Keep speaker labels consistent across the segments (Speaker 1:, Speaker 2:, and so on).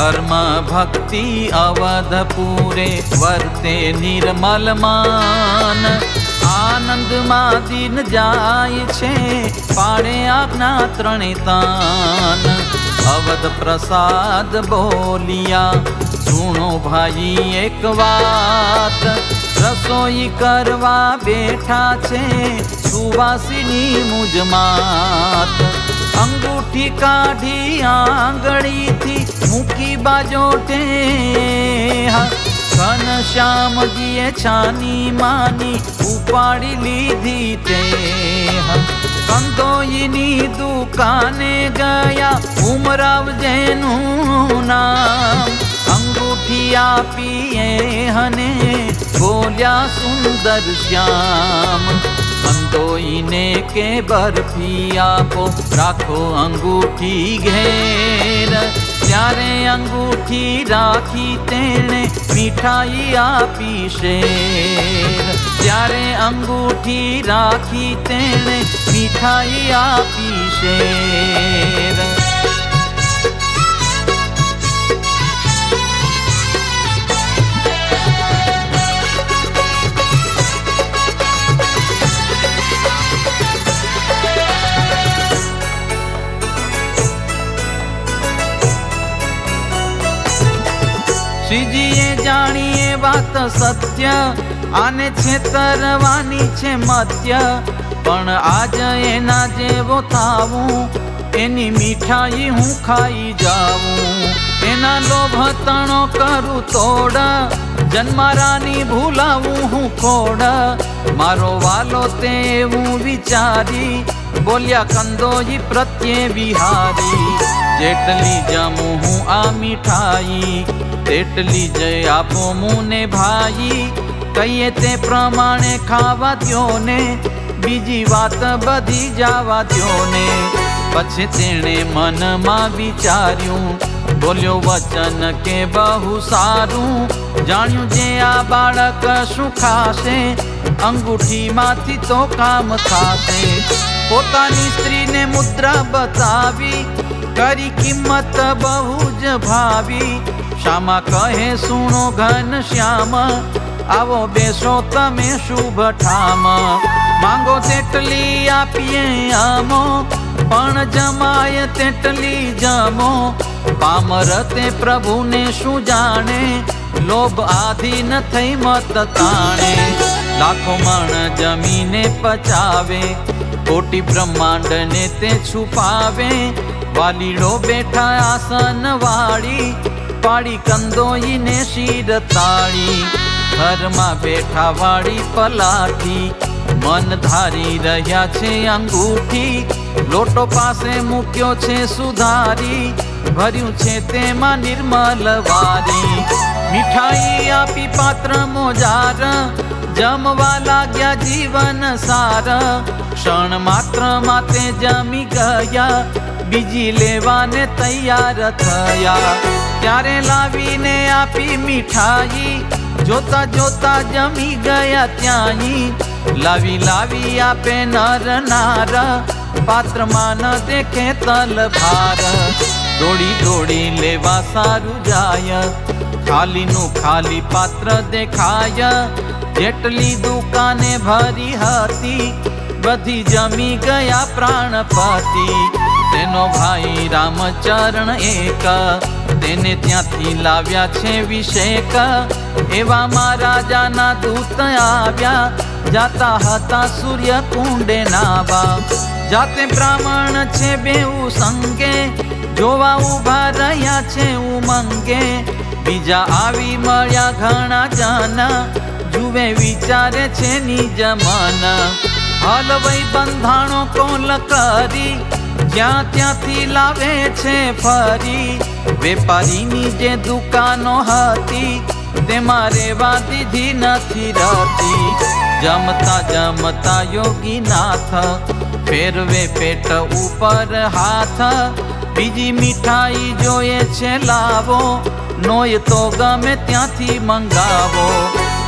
Speaker 1: ધર્મ ભક્તિ અવધ પૂરે વર્તે નિર્મલ માન આનંદમાં દિન જાય છે, પાડે આજ્ઞા ત્રણે તાન. અવધ પ્રસાદ બોલિયા, સુણો ભાઈ એક વાત. રસોઈ કરવા બેઠા છે, સુવાસીની મુજમાત. અંગૂઠી કાઢી આંગળીથી મૂકી બાજોટે ઘન શ્યામજીએ છાની માની ઉપાડી લીધી તે કંદોઈની દુકાને ગયા ઉમરાવ જેનું નામ અંગૂઠી આપીએ હને બોલ્યા સુંદર શ્યામ કંદોઈને કે બરફી આપો રાખો અંગૂઠી ઘેર ત્યારે અંગૂઠી રાખી તેણે મીઠાઈ આપી શેર ત્યારે અંગૂઠી રાખી તેણે મીઠાઈ આપી શેર વાત સત્ય આને છેતરવાની છે મત્ય. પણ આજ એના જેવો થાવું, એની મીઠાઈ હું ખાઈ જાઉં એના લોભ તણો કરું તોડ, જન્મારાની ભૂલાવું હું ખોડ. મારો વાલો તેવું વિચારી, બોલ્યા કંદોજી પ્રત્યે વિહારી. જેટલી જમું હું આ મીઠાઈ તેટલી જય આપો મુને ભાઈ કહીએ તે પ્રમાણે ખાવા દ્યો ને બીજી વાત બધી જાવા દ્યો ને પછી તેણે મનમાં વિચાર્યું બોલ્યો વચન કે બહુ સારું જાણ્યું જે આ બાળક શું ખાશે અંગૂઠીમાંથી તો કામ થાશે પોતાની સ્ત્રીને મુદ્રા બતાવી, કરી કિંમત બહુ જ ભાવી। શ્યામા કહે, સુણો ઘન શ્યામ, આવો બેસો તમે શુભ ઠામ. માંગો તેટલી આપીએ આમો, પણ જમાય તેટલી જમો. પામર તે પ્રભુને શું જાણે? લોભ આધીન થઈ મત તાણે. લાખો મણ જમીને પચાવે, કોટી બ્રહ્માંડને તે છુપાવે. વાલીડો બેઠા આસન વાળી પાડી કંદોઈને શીર તાળી. ઘરમાં બેઠા વાળી પલાઠી. મન ધારી રહ્યા છે અંગૂઠી. લોટો પાસે મૂક્યો છે સુધારી. ભર્યું છે તેમાં નિર્મલ વારી. મીઠાઈ આપી પાત્ર મોજાર. જમવા લાગ્યા જીવન સાર. ક્ષણ માત્ર માતે જમી ગયા. બીજી લેવાને તૈયાર થયા. ત્યારે લાવીને આપી મીઠાઈ જોતા જોતા જમી ગયા ત્યાંઈ લાવી લાવી આપે નર નાર પાત્રમાં ન દેખે તલ ભાર દોડી દોડી લેવા સારું જાય ખાલીનું ખાલી પાત્ર દેખાય જેટલી દુકાને ભરી હતી બધી જમી ગયા પ્રાણપતિ તેનો ભાઈ રામચરણ એક, તેને ત્યાંથી લાવ્યા છે વિષેક એવામાં રાજાના દૂત આવ્યા, જાતા હતા સૂર્ય કુંડે નાવા જાતે બ્રાહ્મણ છે બેઉ સંગે જોવા ઊભા રહ્યા છે ઉમંગે. બીજા આવી મળ્યા ઘણા જાના, જુએ વિચારે છે નિજ મન હલવઈ બંધાણો કોલ કરી જ્યાં ત્યાંથી લાવે છે ફરી. વેપારીની જે દુકાનો હતી, તેમાં રેવા દીધી નથી રહેતી જમતા જમતા યોગીનાથ, ફેરવે પેટ ઉપર હાથ. બીજી મીઠાઈ જોઈએ છે લાવો, નોય તો ગમે ત્યાંથી મંગાવો.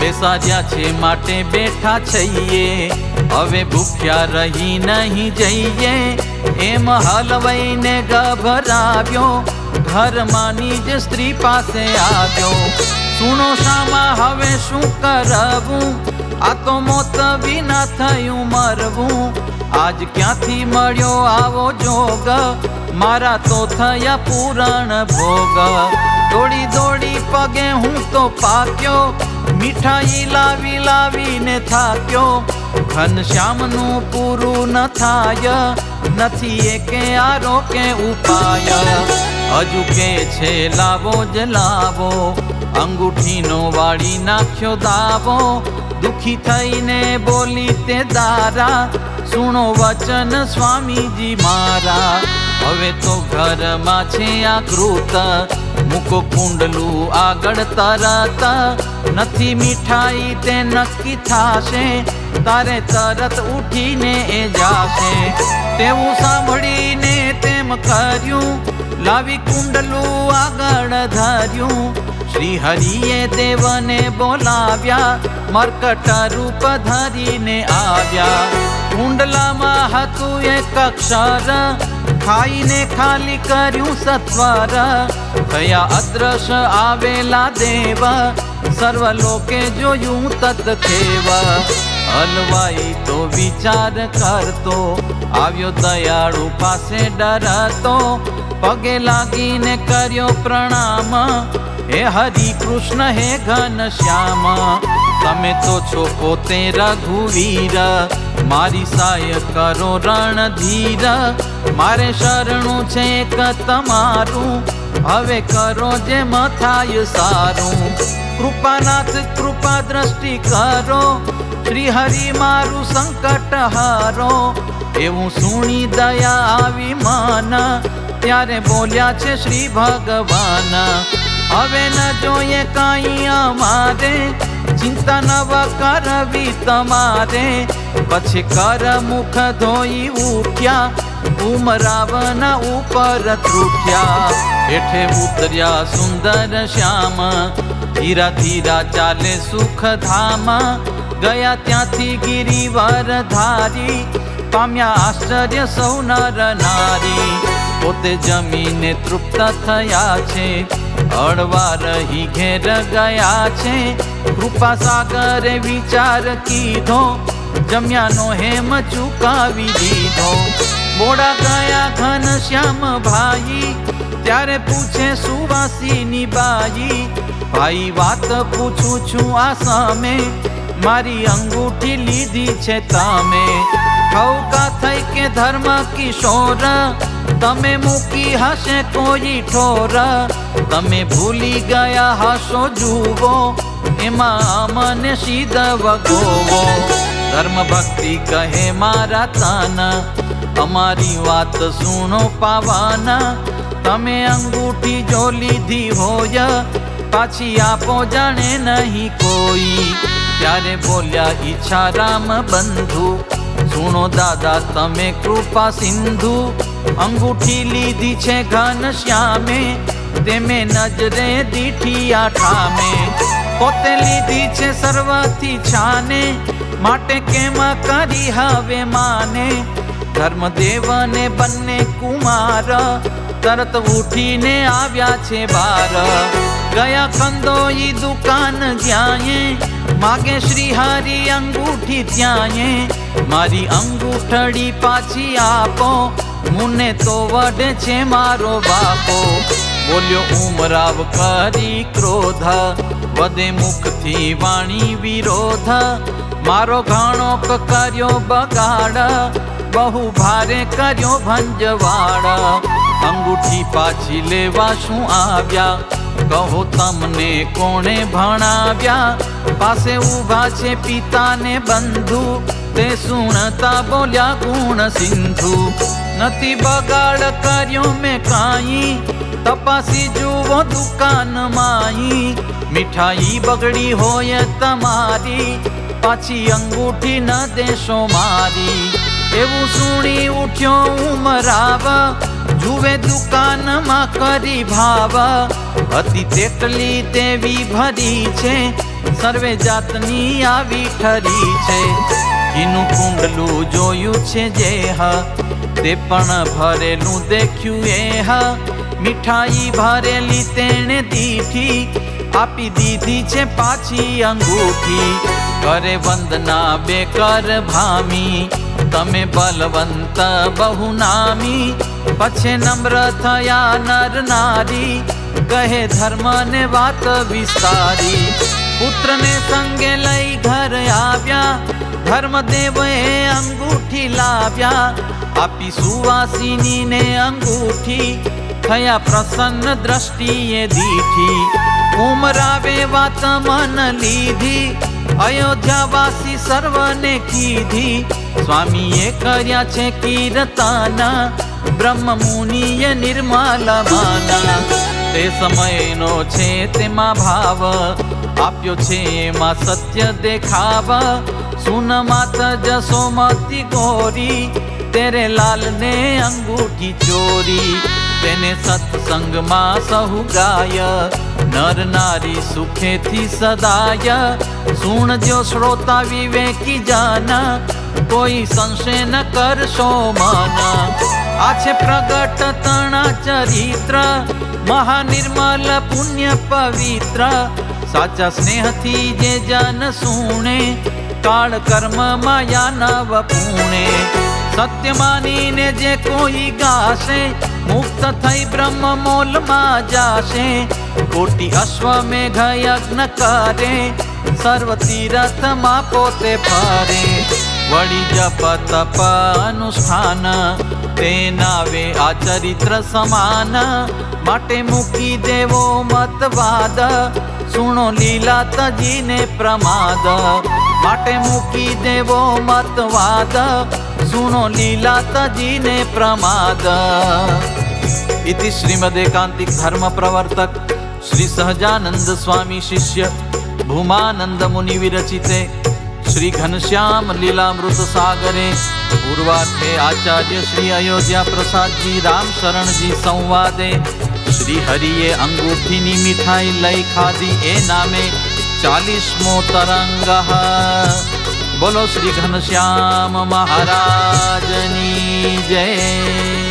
Speaker 1: બેસાડ્યા છે માટે બેઠા છઈએ હવે ભૂખ્યા રહી નહીં જઈએ એમ હલવાઈને ગભરાવ્યો ઘરમાંની જ સ્ત્રી પાસે આવ્યો સુણો શામાં હવે શું કરવું આ તો મોત વિના થયું મરવું આજ ક્યાંથી મળ્યો આવો જોગ મારા તો થયા પૂરણ ભોગ દોડી દોડી પગે હું તો પાક્યો મીઠાઈ લાવી લાવીને થાક્યો ઘનશ્યામનું પૂરું ન થાય. નથી એકે આરો કે ઉપાય. હજુ કે છે, લાવો જ લાવો. અંગૂઠીનો વાળી નાખ્યો દાવો. દુખી થઈને બોલી તે દારા. સુણો વચન સ્વામીજી મારા. હવે તો ઘરમાં છે આ કૃત. મૂકો કુંડલું આગળ તરત. નથી મીઠાઈ તે નક્કી થાશે. તારે તરત ઉઠીને એ જાશે. તેવું સાંભળીને તેમ કર્યું. લાવી કુંડલું આગળ ધર્યું. શ્રી હરિએ દેવને બોલાવ્યા. મરકટ રૂપ ધરીને આવ્યા. કુંડલામાં હતું એક અક્ષર. ખાઈને ખાલી કર્યું સત્વર થયા અદ્રશ્ય આવેલા દેવ સર્વ લોકે જોયું તત ખેવ હલવાઈ તો વિચાર કરતો આવ્યો દયાળુ પાસે ડરતો પગે લાગીને કર્યો પ્રણામ હે હરિ કૃષ્ણ હે ઘન શ્યામ તમે તો છો પોતે રઘુવીર મારી સાય કરો રણધીર, મારે શરણું છે એક તમારું. હવે કરો જે મથાય સારું. કૃપાનાથ, કૃપા દ્રષ્ટિ કરો. શ્રી હરિ મારું સંકટ હારો. એવું સુણી દયા આવી માન. ત્યારે બોલ્યા છે શ્રી ભગવાન, હવે ન જોઈએ કાંઈ અમારે. ચિંતા નવ કરવી તમારે. પછી કર મુખ ધોઈ ઉઠ્યા, ઉમરાવના ઉપર ત્રુઠ્યા હેઠે ઉતર્યા સુંદર શ્યામ ધીરા ધીરા ચાલે સુખ ધામ ગયા ત્યાંથી ગિરિવર ધારી, પામ્યા આશ્ચર્ય સૌ નર નારી. પોતે જમીને તૃપ્ત થયા છે. અડવા રહી ઘેર ગયા છે. કૃપા સાગરે વિચાર કીધો. જમ્યાનો હેમ ચુકાવી દીધો. મોડા ગયા ઘન શ્યામ ભાઈ. ત્યારે પૂછે સુવાસીની બાઈ, ભાઈ, વાત પૂછું છું આ સામે. મારી અંગૂઠી લીધી છે તમે. ઠૌકા થઈ કે ધર્મ કિશોર તમે મૂકી હશે કોઈ ઠોર. તમે ભૂલી ગયા હશો જુઓ, એમાં મને સીધ વગોવો. ધર્મ ભક્તિ કહે મારા તાના, અમારી વાત સુનો પાવાના. તમે અંગૂઠી જો લીધી હોય, પાછી આપો જાણે નહીં કોઈ. ત્યારે બોલ્યા ઈચ્છા રામ બંધુ, સુણો દાદા, તમે કૃપા સિંધુ. અંગૂઠી લીધી છે ઘન શ્યામે તેમે નજરે દીઠી આઠામે પોતે લીધી છે સર્વથી છાને માટે કેમ કરી હવે માને ધર્મદેવને બંને કુમાર તરત ઉઠીને આવ્યા છે બાર ગયા કંદોઈ દુકાન જ્યાંએ માગે શ્રી હરી અંગૂઠી ત્યાંએ મારી અંગૂઠડી પાછી આપો મુને તો વડે છે મારો બાપો. બોલ્યો, ઉમરાવ કરી ક્રોધ વદે મુખથી વાણી વિરોધ. મારો ઘણો કર્યો બગાડ, બહુ ભારે કર્યો ભંજવાડ. અંગૂઠી પાછી લેવા શું આવ્યા? કહો તમને કોણે ભણાવ્યા? પાસે ઊભા છે પિતાને બંધુ. તે સુણતા બોલ્યા, ગુણ સિંધુ. નથી બગાડ કર્યો મેં કાંઈ. તપાસી જુઓ દુકાન માઈ મીઠાઈ બગડી હોય તમારી. પાછી અંગૂઠી ન દેશો મારી. એવું સુણી ઉઠ્યો ઉમરાવ જુએ દુકાનમાં કરી ભાવ. હતી તેટલી તેવી ભરી છે. સર્વે જાતની આવી ઠરી છે. એનું કુંડલું જોયું છે જે હ. તે પણ ભરેલું દેખ્યું એ હ મીઠાઈ ભરેલી તેણે દીઠી આપી દીધી છે પાછી અંગૂઠી કરે વંદના બે કર ભામી તમે બલવંત બહુ નામી પછી નમ્ર થયા નર નારી કહે ધર્મ ને વાત વિસ્તારી પુત્રને સંગે લઈ ઘર આવ્યા ધર્મદેવ એ અંગૂઠી લાવ્યા આપી સુવાસિની ને અંગૂઠી, થયા પ્રસન્ન દ્રષ્ટિએ દીઠી. ઉમરાવે વાત મન લીધી, અયોધ્યાવાસી સર્વને કીધી. સ્વામીએ કર્યા છે કીર્તાના બ્રહ્મ મુનિએ નિર્મલ તે સમયનો છે તેમાં ભાવ, આપ્યો છે એમાં સત્ય દેખાવ. સુન માત જસોમતી ગોરી તેરે લાલને અંગૂઠી ચોરી તેને સત્સંગમાં સહુ ગાય નર નારી સુખેથી સદાય સુણજો શ્રોતા વિવેકી જાના કોઈ સંશય ન કરશો માના આ છે પ્રગટ તણા ચરિત્ર મહાનિર્મલ પુણ્ય પવિત્ર સાચા સ્નેહથી જે જન સુણે કાળ કર્મ માયા નવ પૂણે સત્ય માનીને જે કોઈ ગાશે, મુક્ત થઈ બ્રહ્મ મોલમાં જાશે. કોટી અશ્વમેઘ યજ્ઞ કરે, સર્વ તીરથમાં પોતે ફરે. વળી જપ તપ અનુષ્ઠાન, તેના વે આ ચરિત્ર સમાન. માટે મૂકી દેવો મતવાદ, સુણો લીલા તજીને પ્રમાદ. માટે મૂકી દેવો મતવાદ સુણો લીલા તજીને પ્રમાદ इति श्रीमदेकांतिक धर्म प्रवर्तक श्री सहजानंद स्वामी शिष्य भूमानंद मुनि विरचिते श्री घनश्याम लीलामृत सागरे पूर्वार्थे आचार्य श्री अयोध्या प्रसाद जी राम शरण जी संवादे શ્રી હરિએ અંગૂઠીની મીઠાઈ લઈ ખાધી એ નામે ચાલીસમો તરંગ બોલો શ્રી ઘનશ્યામ મહારાજની જય.